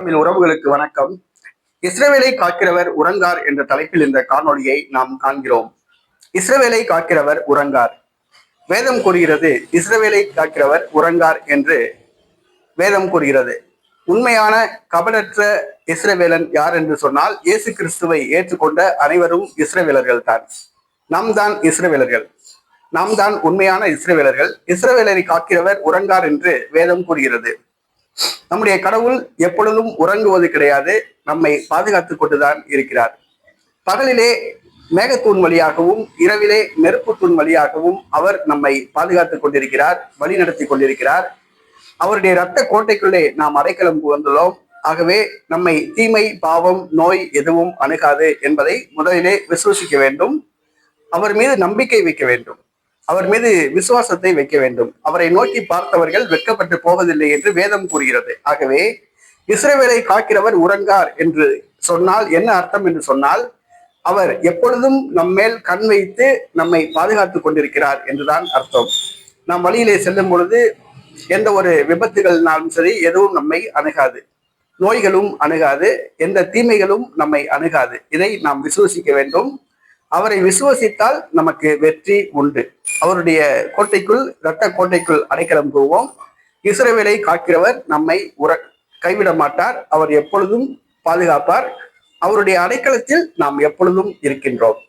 தமிழ் உறவுகளுக்கு வணக்கம். இஸ்ரேவேலை காக்கிறவர் உறங்கார் என்ற தலைப்பில் இந்த காணொலியை நாம் காண்கிறோம். இஸ்ரேவேலை காக்கிறவர் உறங்கார். வேதம் கூறுகிறது இஸ்ரேவேலை காக்கிறவர் உறங்கார் என்று வேதம் கூறுகிறது. உண்மையான கபடற்ற இஸ்ரவேலன் யார் என்று சொன்னால் இயேசு கிறிஸ்துவை ஏற்றுக்கொண்ட அனைவரும் இஸ்ரவேலர்கள் தான். நாம் தான் இஸ்ரவேலர்கள். நாம் தான் உண்மையான இஸ்ரவேலர்கள். இஸ்ரவேலரை காக்கிறவர் உறங்கார் என்று வேதம் கூறுகிறது. நம்முடைய கடவுள் எப்பொழுதும் உறங்குவது கிடையாது நம்மை பாதுகாத்துக் கொண்டுதான் இருக்கிறார். பகலிலே மேகத்தூண் வழியாகவும் இரவிலே நெருப்புத்தூண் வழியாகவும் அவர் நம்மை பாதுகாத்துக் கொண்டிருக்கிறார் வழி நடத்தி கொண்டிருக்கிறார். அவருடைய இரத்த கோட்டைக்குள்ளே நாம் அடைக்கலம் வந்துள்ளோம் ஆகவே நம்மை தீமை பாவம் நோய் எதுவும் அணுகாது என்பதை முதலிலே விசுவசிக்க வேண்டும். அவர் மீது நம்பிக்கை வைக்க வேண்டும். அவர் மீது விசுவாசத்தை வைக்க வேண்டும். அவரை நோக்கி பார்த்தவர்கள் வெட்கப்பட்டு போவதில்லை என்று வேதம் கூறுகிறது. ஆகவே இஸ்ரேவேலை காக்கிறவர் உறங்கார் என்று சொன்னால் என்ன அர்த்தம் என்று சொன்னால் அவர் எப்பொழுதும் நம்மேல் கண் வைத்து நம்மை பாதுகாத்துக் கொண்டிருக்கிறார் என்றுதான் அர்த்தம். நாம் வழியிலே செல்லும் பொழுது எந்த ஒரு விபத்துகள்னாலும் சரி எதுவும் நம்மை அணுகாது. நோய்களும் அணுகாது. எந்த தீமைகளும் நம்மை அணுகாது. இதை நாம் விசுவசிக்க வேண்டும். அவரை விசுவசித்தால் நமக்கு வெற்றி உண்டு. அவருடைய கோட்டைக்குள் இரத்த கோட்டைக்குள் அடைக்கலம் கூறுவோம். இஸ்ரவேலை காக்கிறவர் நம்மை உற கைவிட மாட்டார். அவர் எப்பொழுதும் பாதுகாப்பார். அவருடைய அடைக்கலத்தில் நாம் எப்பொழுதும் இருக்கின்றோம்.